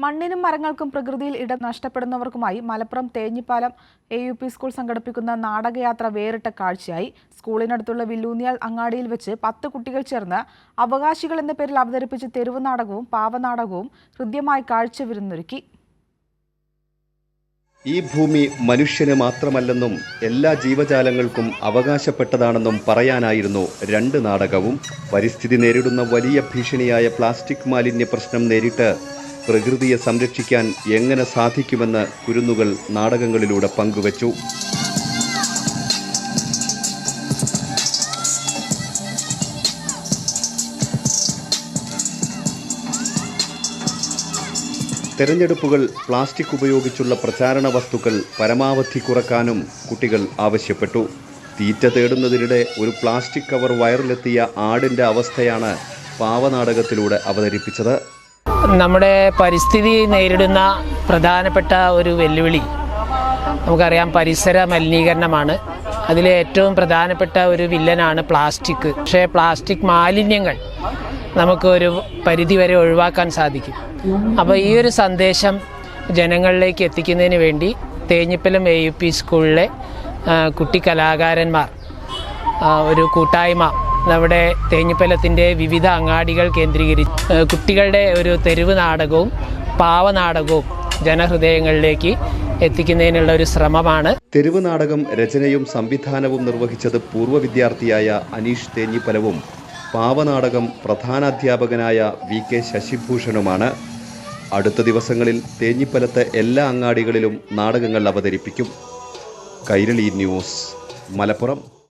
മണ്ണിനും മരങ്ങൾക്കും പ്രകൃതിയിൽ ഇടം നഷ്ടപ്പെടുന്നവർക്കുമായി Malappuram Thenhipalam A U P school സംഘടിപ്പിക്കുന്ന നാടകയാത്ര വേറിട്ട കാഴ്ചയായി. സ്കൂളിനടുത്തുള്ള വില്ലൂന്നിയാൽ അങ്ങാടിയിൽ വെച്ച് പത്ത് കുട്ടികൾ ചേർന്ന് അവകാശികൾ എന്ന പേരിൽ അവതരിപ്പിച്ച തെരുവ് നാടകവും പാവനാടകവും ഹൃദ്യമായി കാഴ്ച വിരുന്നൊരുക്കി. ഈ ഭൂമി മനുഷ്യന് മാത്രമല്ലെന്നും എല്ലാ ജീവജാലങ്ങൾക്കും അവകാശപ്പെട്ടതാണെന്നും പറയാനായിരുന്നു രണ്ട് നാടകവും. പരിസ്ഥിതി നേരിടുന്ന വലിയ ഭീഷണിയായ പ്ലാസ്റ്റിക് മാലിന്യ പ്രശ്നം നേരിട്ട് പ്രകൃതിയെ സംരക്ഷിക്കാൻ എങ്ങനെ സാധിക്കുമെന്ന് കുരുന്നുകൾ നാടകങ്ങളിലൂടെ പങ്കുവച്ചു. തെരഞ്ഞെടുപ്പുകൾ പ്ലാസ്റ്റിക് ഉപയോഗിച്ചുള്ള പ്രചാരണ വസ്തുക്കൾ പരമാവധി കുറക്കാനും കുട്ടികൾ ആവശ്യപ്പെട്ടു. തീറ്റ തേടുന്നതിനിടെ ഒരു പ്ലാസ്റ്റിക് കവർ വയറിലെത്തിയ ആടിന്റെ അവസ്ഥയാണ് പാവനാടകത്തിലൂടെ അവതരിപ്പിച്ചത്. നമ്മുടെ പരിസ്ഥിതി നേരിടുന്ന പ്രധാനപ്പെട്ട ഒരു വെല്ലുവിളി നമുക്കറിയാം പരിസര മലിനീകരണമാണ്. അതിലെ ഏറ്റവും പ്രധാനപ്പെട്ട ഒരു വില്ലനാണ് പ്ലാസ്റ്റിക്. പക്ഷേ പ്ലാസ്റ്റിക് മാലിന്യങ്ങൾ നമുക്ക് ഒരു പരിധിവരെ ഒഴിവാക്കാൻ സാധിക്കും. അപ്പോൾ ഈ ഒരു സന്ദേശം ജനങ്ങളിലേക്ക് എത്തിക്കുന്നതിന് വേണ്ടി തേഞ്ഞിപ്പലം എ യു പി സ്കൂളിലെ കുട്ടി കലാകാരന്മാർ ഒരു കൂട്ടായ്മ നമ്മുടെ തേഞ്ഞിപ്പലത്തിന്റെ വിവിധ അങ്ങാടികൾ കേന്ദ്രീകരിച്ച് കുട്ടികളുടെ ഒരു തെരുവ് നാടകവും പാവനാടകവും ജനഹൃദയങ്ങളിലേക്ക് എത്തിക്കുന്നതിനുള്ള ഒരു ശ്രമമാണ്. തെരുവ് നാടകം രചനയും സംവിധാനവും നിർവഹിച്ചത് പൂർവ വിദ്യാർത്ഥിയായ അനീഷ് തേഞ്ഞിപ്പലവും പാവനാടകം പ്രധാനാധ്യാപകനായ വി കെ ശശിഭൂഷണുമാണ്. അടുത്ത ദിവസങ്ങളിൽ തേഞ്ഞിപ്പലത്തെ എല്ലാ അങ്ങാടികളിലും നാടകങ്ങൾ അവതരിപ്പിക്കും. കൈരളി ന്യൂസ് മലപ്പുറം.